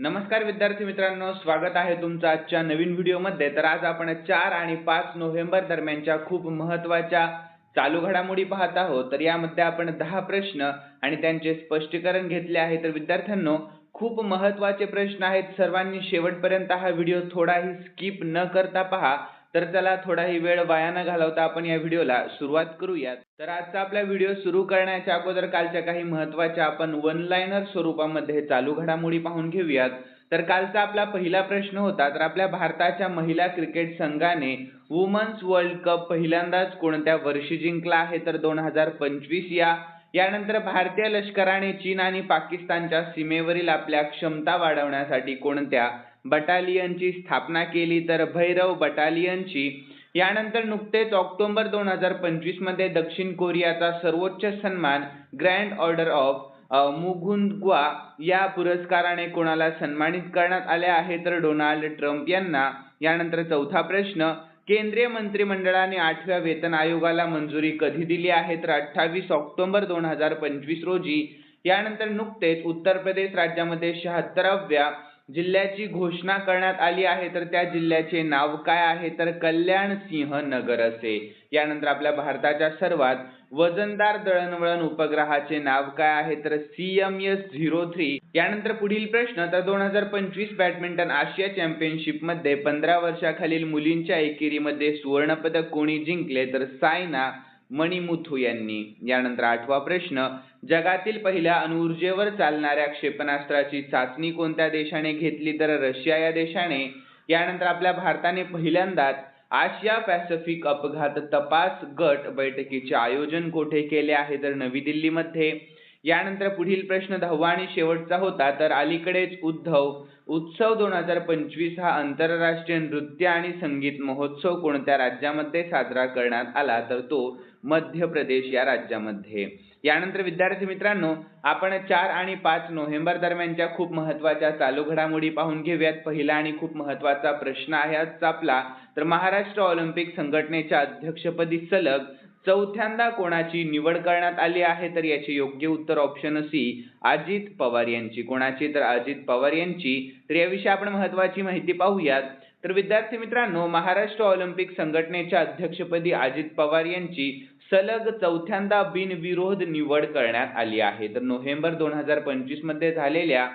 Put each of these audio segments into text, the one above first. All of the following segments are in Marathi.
नमस्कार विद्यार्थी मित्रांनो स्वागत आहे तुमचं आजच्या नवीन व्हिडिओमध्ये. तर आज आपण चार आणि पाच नोव्हेंबर दरम्यानच्या खूप महत्त्वाच्या चालू घडामोडी पाहत आहोत. तर यामध्ये आपण दहा प्रश्न आणि त्यांचे स्पष्टीकरण घेतले आहे. तर विद्यार्थ्यांनो खूप महत्त्वाचे प्रश्न आहेत. सर्वांनी शेवटपर्यंत हा व्हिडिओ थोडाही स्किप न करता पहा. तर चला थोडाही वेळ वाया न घालवता आपण या व्हिडिओला सुरुवात करूयात. तर आजचा आपला व्हिडिओ सुरू करण्याच्या अगोदर कालच्या काही महत्त्वाच्या आपण वन लाईनर स्वरूपामध्ये चालू घडामोडी पाहून घेऊयात. तर कालचा आपला पहिला प्रश्न होता तर आपल्या भारताच्या महिला क्रिकेट संघाने वुमन्स वर्ल्ड कप पहिल्यांदाच कोणत्या वर्षी जिंकला आहे तर दोन हजार पंचवीस या. यानंतर भारतीय लष्कराने चीन आणि पाकिस्तानच्या सीमेवरील आपल्या क्षमता वाढवण्यासाठी कोणत्या बटालियनची स्थापना केली तर भैरव बटालियनची. यानंतर नुकतेच ऑक्टोबर दोन हजार पंचवीसमध्ये दक्षिण कोरियाचा सर्वोच्च सन्मान ग्रँड ऑर्डर ऑफ मुगुंदग्वा या पुरस्काराने कोणाला सन्मानित करण्यात आले आहे तर डोनाल्ड ट्रम्प यांना. यानंतर चौथा प्रश्न केंद्रीय मंत्रिमंडळाने आठव्या वेतन आयोगाला मंजुरी कधी दिली आहे तर अठ्ठावीस ऑक्टोबर दोन हजार पंचवीस रोजी. यानंतर नुकतेच उत्तर प्रदेश राज्यामध्ये शहात्तराव्या जिल्ह्याची घोषणा करण्यात आली आहे तर त्या जिल्ह्याचे नाव काय आहे? तर कल्याण सिंह नगर असे. यानंतर आपल्या भारताच्या सर्वात वजनदार दळणवळण उपग्रहाचे नाव काय आहे? तर C M S zero three यानंतर पुढील प्रश्न तर दोन हजार पंचवीस बॅडमिंटन आशिया चॅम्पियनशिपमध्ये पंधरा वर्षाखालील मुलींच्या एकेरीमध्ये सुवर्णपदक कोणी जिंकले? तर सायना मणिमुथू यांनी. यानंतर आठवा प्रश्न जगातील पहिल्या अणुऊर्जेवर चालणाऱ्या क्षेपणास्त्राची चाचणी कोणत्या देशाने घेतली? तर रशिया या देशाने. यानंतर आपल्या भारताने पहिल्यांदाच आशिया पॅसिफिक अपघात तपास गट बैठकीचे आयोजन कोठे केले आहे? तर नवी दिल्लीमध्ये. यानंतर पुढील प्रश्न दहावा आणि शेवटचा होता. तर अलीकडेच उद्धव उत्सव दोन हजार पंचवीस हा आंतरराष्ट्रीय नृत्य आणि संगीत महोत्सव कोणत्या राज्यामध्ये साजरा करण्यात आला? तर तो मध्य प्रदेश या राज्यामध्ये. यानंतर विद्यार्थी मित्रांनो आपण चार आणि पाच नोव्हेंबर दरम्यानच्या खूप महत्त्वाच्या चालू घडामोडी पाहून घेऊयात. पहिला आणि खूप महत्त्वाचा प्रश्न आहे आजचा आपला. तर महाराष्ट्र ऑलिम्पिक संघटनेच्या अध्यक्षपदी सलग चौथ्यांदा कोणाची निवड करण्यात आली आहे तर याचे योग्य उत्तर ऑप्शन सी अजित पवार यांची. कोणाची? तर अजित पवार यांची. तर याविषयी आपण महत्वाची माहिती पाहूयात. तर विद्यार्थी मित्रांनो महाराष्ट्र ऑलिम्पिक संघटनेच्या अध्यक्षपदी अजित पवार यांची सलग चौथ्यांदा बिनविरोध निवड करण्यात आली आहे. तर नोव्हेंबर दोन हजार पंचवीसमध्ये झालेल्या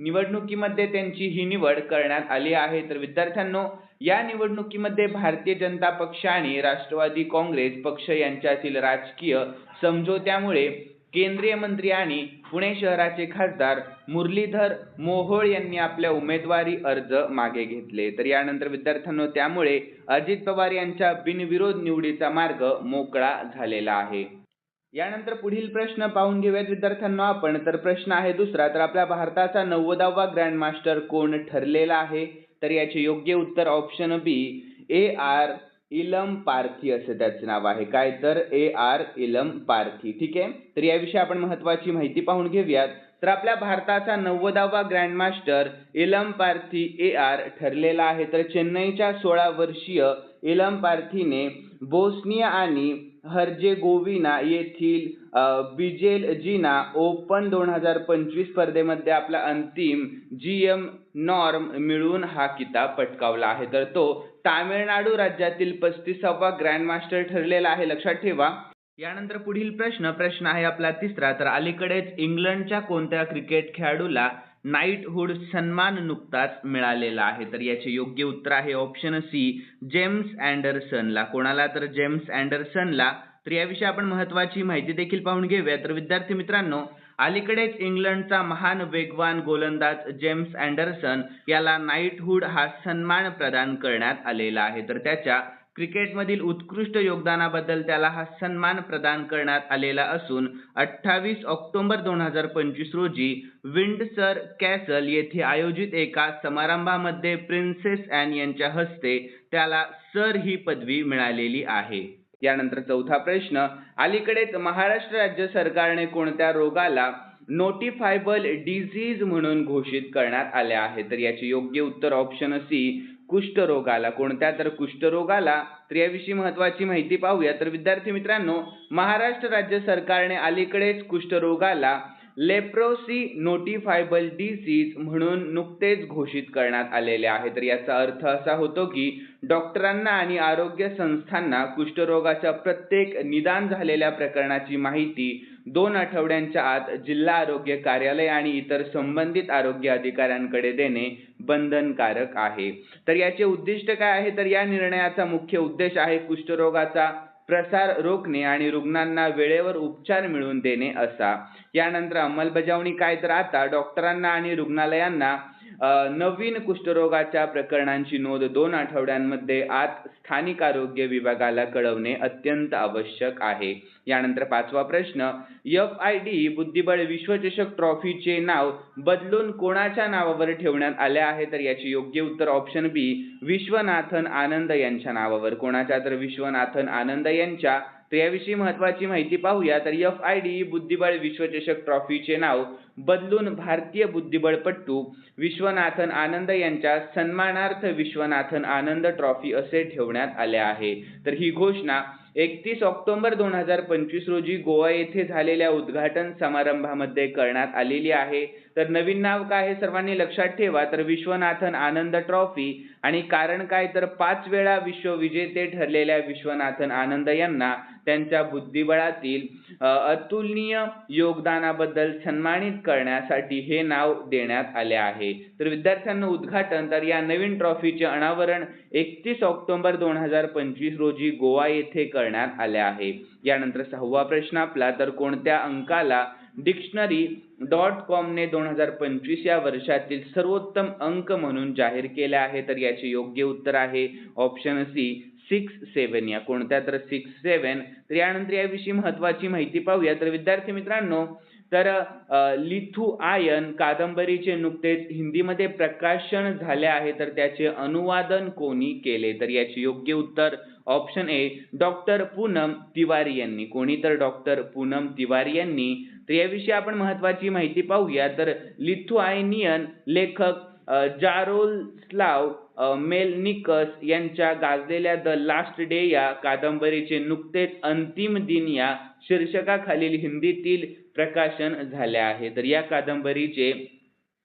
निवडणुकीमध्ये त्यांची ही निवड करण्यात आली आहे. तर विद्यार्थ्यांनो या निवडणुकीमध्ये भारतीय जनता पक्ष आणि राष्ट्रवादी काँग्रेस पक्ष यांच्यातील राजकीय समझोत्यामुळे केंद्रीय मंत्री आणि पुणे शहराचे खासदार मुरलीधर मोहोळ यांनी आपल्या उमेदवारी अर्ज मागे घेतले. तर यानंतर विद्यार्थ्यांनो त्यामुळे अजित पवार यांच्या बिनविरोध निवडीचा मार्ग मोकळा झालेला आहे. यानंतर पुढील प्रश्न पाहून घेऊयात विद्यार्थ्यांना आपण. तर प्रश्न आहे दुसरा तर आपल्या भारताचा नव्वदावा ग्रँडमास्टर कोण ठरलेला आहे? तर याचे योग्य उत्तर ऑप्शन बी ए आर इलम पार्थी असं त्याचं नाव आहे. काय तर? ए आर इलम पार्थी. ठीक आहे? तर याविषयी आपण महत्वाची माहिती पाहून घेऊयात. तर आपल्या भारताचा नव्वदावा ग्रँडमास्टर इलम पार्थी ए आर ठरलेला आहे. तर चेन्नईच्या सोळा वर्षीय इलम पार्थीने बोस्निया आणि हर्जेगोविना येथील बिजेल ओपन दोन हजार पंचवीस स्पर्धेमध्ये आपला अंतिम जी एम नॉर्म मिळवून हा किताब पटकावला आहे. तर तो तामिळनाडू राज्यातील पस्तीसावा ग्रँड मास्टर ठरलेला आहे. लक्षात ठेवा. यानंतर पुढील प्रश्न प्रश्न आहे आपला तिसरा. तर अलीकडेच इंग्लंडच्या कोणत्या क्रिकेट खेळाडूला नाईटहुड सन्मान नुकताच मिळालेला आहे. तर याचे योग्य उत्तर आहे ऑप्शन सी जेम्स अँडरसनला कोणाला? तर जेम्स अँडरसनला तर याविषयी आपण महत्वाची माहिती देखील पाहून घेऊया. तर विद्यार्थी मित्रांनो अलीकडेच इंग्लंडचा महान वेगवान गोलंदाज जेम्स अँडरसन याला नाईटहुड हा सन्मान प्रदान करण्यात आलेला आहे. तर त्याच्या क्रिकेटमधील उत्कृष्ट योगदानाबद्दल त्याला हा सन्मान प्रदान करण्यात आलेला असून अठ्ठावीस ऑक्टोबर दोन हजार पंचवीस रोजी विंडसर कॅसल येथे आयोजित एका समारंभामध्ये प्रिन्सेस अॅन यांच्या हस्ते त्याला सर ही पदवी मिळालेली आहे. यानंतर चौथा प्रश्न अलीकडेच महाराष्ट्र राज्य सरकारने कोणत्या रोगाला नोटिफायबल डिझीज म्हणून घोषित करण्यात आले आहे? तर याचे योग्य उत्तर ऑप्शन सी कुष्ठरोगाला कोणत्या तर कुष्ठरोगाला तर याविषयी महत्वाची माहिती पाहूया. तर विद्यार्थी मित्रांनो महाराष्ट्र राज्य सरकारने अलीकडेच कुष्ठरोगाला लेप्रोसी नोटिफायबल डिसीज म्हणून नुकतेच घोषित करण्यात आलेले आहे. तर याचा अर्थ असा होतो की डॉक्टरांना आणि आरोग्य संस्थांना कुष्ठरोगाच्या प्रत्येक निदान झालेल्या प्रकरणाची माहिती दोन आठवड्यांच्या आत जिल्हा आरोग्य कार्यालय आणि इतर संबंधित आरोग्य अधिकाऱ्यांकडे देणे बंधनकारक आहे. तर याचे उद्दिष्ट काय आहे? तर या निर्णयाचा मुख्य उद्देश आहे कुष्ठरोगाचा प्रसार रोखणे आणि रुग्णांना वेळेवर उपचार मिळवून देणे असा. यानंतर अंमलबजावणी काय तर आता डॉक्टरांना आणि रुग्णालयांना नवीन कुष्ठरोगाच्या प्रकरणांची नोंद दोन आठवड्यांमध्ये आत स्थानिक आरोग्य विभागाला कळवणे अत्यंत आवश्यक आहे. यानंतर पाचवा प्रश्न एफ आय डी बुद्धिबळ विश्वचषक ट्रॉफीचे नाव बदलून कोणाच्या नावावर ठेवण्यात आले आहे? तर याचे योग्य उत्तर ऑप्शन बी विश्वनाथन आनंद यांच्या नावावर. कोणाच्या? तर विश्वनाथन आनंद यांच्या तर याविषयी महत्वाची माहिती पाहूया. तर एफ आय डी बुद्धिबळ विश्वचषक ट्रॉफीचे नाव बदलून भारतीय बुद्धिबळपट्टू विश्वनाथन आनंद यांच्या सन्मानार्थ विश्वनाथन आनंद ट्रॉफी असे ठेवण्यात आले आहे. तर ही घोषणा एकतीस ऑक्टोबर दोन हजार पंचवीस रोजी गोवा येथे झालेल्या उद्घाटन समारंभामध्ये करण्यात आलेली आहे. तर नवीन नाव काय हे सर्वांनी लक्षात ठेवा. तर विश्वनाथन आनंद ट्रॉफी आणि कारण काय तर पाच वेळा विश्व विजेते ठरलेल्या विश्वनाथन आनंद यांना त्यांच्या बुद्धिबळातील अतुलनीय योगदानाबद्दल सन्मानित करण्यासाठी हे नाव देण्यात आले आहे. तर विद्यार्थ्यांना उद्घाटन तर या नवीन ट्रॉफीचे अनावरण एकतीस ऑक्टोबर दोन हजार पंचवीस रोजी गोवा येथे करण्यात आले आहे. यानंतर सहावा प्रश्न आपला तर कोणत्या अंकाला डिक्शनरी डॉट कॉमने दोन हजार पंचवीस या वर्षातील सर्वोत्तम अंक म्हणून जाहीर केले आहे. तर याचे योग्य उत्तर आहे ऑप्शन सी सिक्स सेवन या कोणत्या तर सिक्स सेवन तर यानंतर याविषयी महत्वाची माहिती पाहूया. तर विद्यार्थी मित्रांनो तर लिथू आयन कादंबरीचे नुकतेच हिंदीमध्ये प्रकाशन झाले आहे तर त्याचे अनुवादन कोणी केले? तर याचे योग्य उत्तर option A doctor Poonam Tiwari यांनी. कोणी तर डॉक्टर पूनम तिवारी यांनी? तर याविषयी आपण महत्वाची माहिती पाहूया. तर लिथुआयनियन लेखक जारोस्लाव मेलनिकस यांच्या गाजलेल्या द लास्ट डे या कादंबरीचे नुकतेच अंतिम दिन या शीर्षकाखालील हिंदीतील प्रकाशन झाले आहे. तर या कादंबरीचे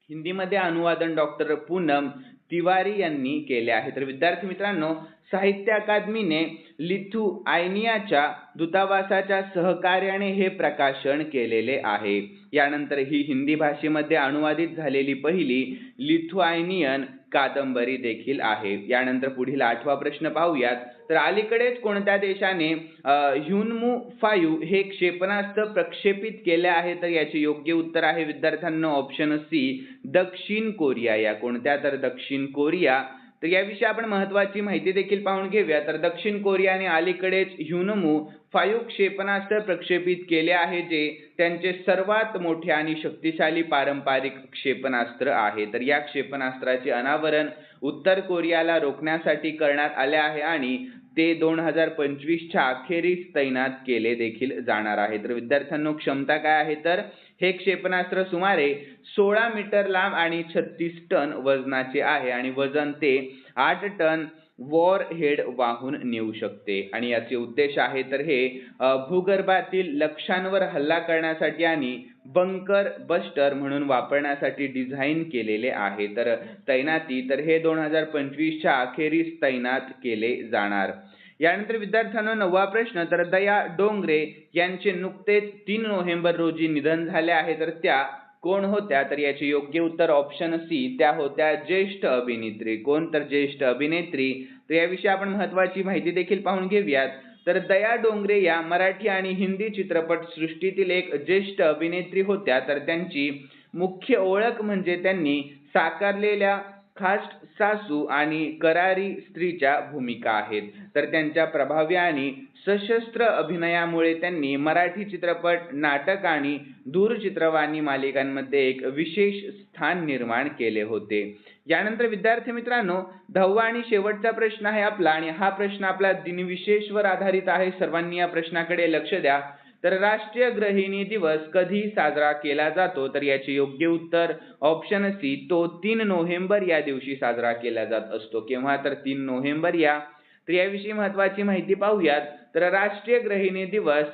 हिंदीमध्ये अनुवादन डॉक्टर पूनम तिवारी यांनी केले आहे. तर विद्यार्थी मित्रांनो साहित्य अकादमीने लिथुआयनियाच्या दूतावासाच्या सहकार्याने हे प्रकाशन केलेले आहे. यानंतर ही हिंदी भाषेमध्ये अनुवादित झालेली पहिली लिथुआयनियन कादंबरी देखील आहे. यानंतर पुढील आठवा प्रश्न पाहूयात. तर अलीकडेच कोणत्या देशाने ह्युनमू फायू हे क्षेपणास्त्र प्रक्षेपित केले आहे? तर याचे योग्य उत्तर आहे विद्यार्थ्यांना ऑप्शन सी दक्षिण कोरिया. या कोणत्या? तर दक्षिण कोरिया. तर याविषयी आपण महत्वाची माहिती देखील पाहून घेऊया. तर दक्षिण कोरियाने अलीकडेच ह्युनमू फायू क्षेपणास्त्र प्रक्षेपित केले आहे जे त्यांचे सर्वात मोठे आणि शक्तिशाली पारंपरिक क्षेपणास्त्र आहे. तर या क्षेपणास्त्राचे अनावरण उत्तर कोरियाला रोखण्यासाठी करण्यात आले आहे आणि ते दोन हजार पंचवीसच्या अखेरीस तैनात केले देखील जाणार आहे. तर विद्यार्थ्यांनो क्षमता काय आहे? तर हे क्षेपणास्त्र सुमारे सोळा मीटर लांब आणि छत्तीस टन वजनाचे आहे आणि वजन ते आठ टन वॉर हेड वाहून नेऊ शकते. आणि याचे उद्देश आहे तर हे भूगर्भातील लक्ष्यांवर हल्ला करण्यासाठी आणि बंकर बस्टर म्हणून वापरण्यासाठी डिझाईन केलेले आहे. तर तैनाती तर हे दोन हजार पंचवीसच्या अखेरीस तैनात केले जाणार. यानंतर विद्यार्थ्यांना नववा प्रश्न तर दया डोंगरे यांचे नुकतेच तीन नोव्हेंबर रोजी निधन झाले आहे. तर त्या कोण होत्या तर याचे योग्य उत्तर ऑप्शन सी त्या होत्या ज्येष्ठ अभिनेत्री. कोण तर ज्येष्ठ अभिनेत्री? तर याविषयी आपण महत्वाची माहिती देखील पाहून घेऊयात. तर दया डोंगरे या मराठी आणि हिंदी चित्रपट सृष्टीतील एक ज्येष्ठ अभिनेत्री होत्या. तर त्यांची मुख्य ओळख म्हणजे त्यांनी साकारलेल्या खास्ट सासू आणि करारी स्त्रीच्या भूमिका आहेत. तर त्यांच्या प्रभावी आणि सशस्त्र अभिनयामुळे त्यांनी मराठी चित्रपट नाटक आणि दूरचित्रवाणी मालिकांमध्ये एक विशेष स्थान निर्माण केले होते. यानंतर विद्यार्थी मित्रांनो दहावा आणि शेवटचा प्रश्न आहे आपला आणि हा प्रश्न आपला दिनविशेषवर आधारित आहे. सर्वांनी या प्रश्नाकडे लक्ष द्या. तर राष्ट्रीय गृहिणी दिवस कधी साजरा केला जातो? तर याचे योग्य उत्तर ऑप्शन सी तो तीन नोव्हेंबर या दिवशी साजरा केला जात असतो. केव्हा? तर तीन नोव्हेंबर या. तर याविषयी महत्वाची माहिती पाहूयात. तर राष्ट्रीय गृहिणी दिवस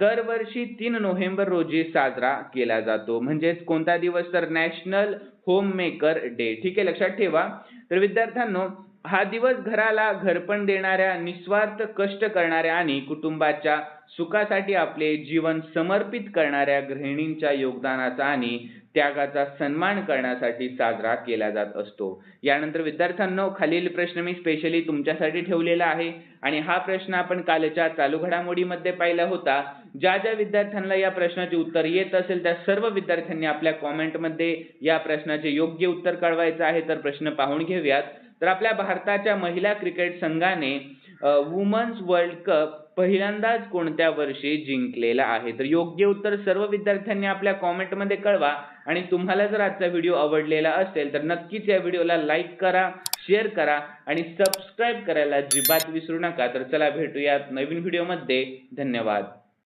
दरवर्षी तीन नोव्हेंबर रोजी साजरा केला जातो. म्हणजेच कोणता दिवस? तर नॅशनल होम मेकर डे. ठीक आहे? लक्षात ठेवा. तर विद्यार्थ्यांनो हा दिवस घराला घरपण देणाऱ्या निस्वार्थ कष्ट करणाऱ्या आणि कुटुंबाच्या सुखासाठी आपले जीवन समर्पित करणाऱ्या गृहिणींच्या योगदानाचा आणि त्यागाचा सन्मान करण्यासाठी साजरा केला जात असतो. यानंतर विद्यार्थ्यांनो खालील प्रश्न मी स्पेशली तुमच्यासाठी ठेवलेला आहे आणि हा प्रश्न आपण कालच्या चालू घडामोडीमध्ये पाहिला होता. ज्या ज्या विद्यार्थ्यांना या प्रश्नाचे उत्तर येत असेल त्या सर्व विद्यार्थ्यांनी आपल्या कॉमेंटमध्ये या प्रश्नाचे योग्य उत्तर कळवायचं आहे तर प्रश्न पाहून घेऊयात. तर आपल्या भारताच्या महिला क्रिकेट संघाने वुमन्स वर्ल्ड कप पहिल्यांदाच कोणत्या वर्षी जिंकलेला आहे? तर योग्य उत्तर सर्व विद्यार्थ्यांनी आपल्या कॉमेंटमध्ये कळवा आणि तुम्हाला जर आजचा व्हिडिओ आवडलेला असेल तर नक्कीच या व्हिडिओला लाईक करा शेअर करा आणि सबस्क्राईब करायला अजिबात विसरू नका. तर चला भेटूयात नवीन व्हिडिओमध्ये धन्यवाद.